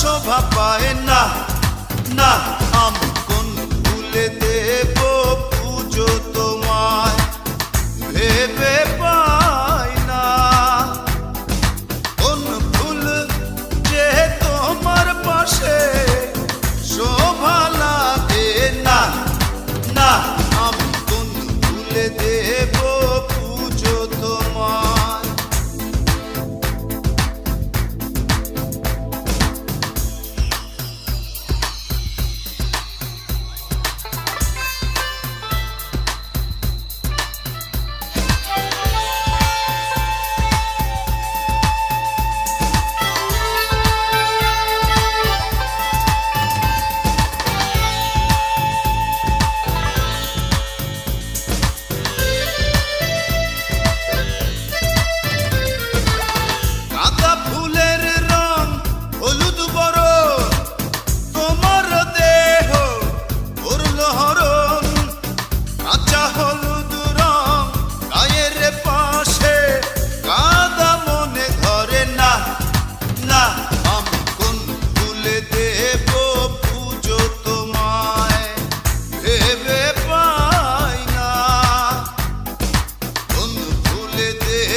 শোভা পায় না। না, আম কোন ভুলে দেব পুজো তোমায়। ভেবে পাই না। কোন ভুল যে তোমার পাশে শোভা লাগে না। না, আমি কোন ভুলে দেব দেব পুজো তোমায় ভেবে পাই না। ভুলে দেব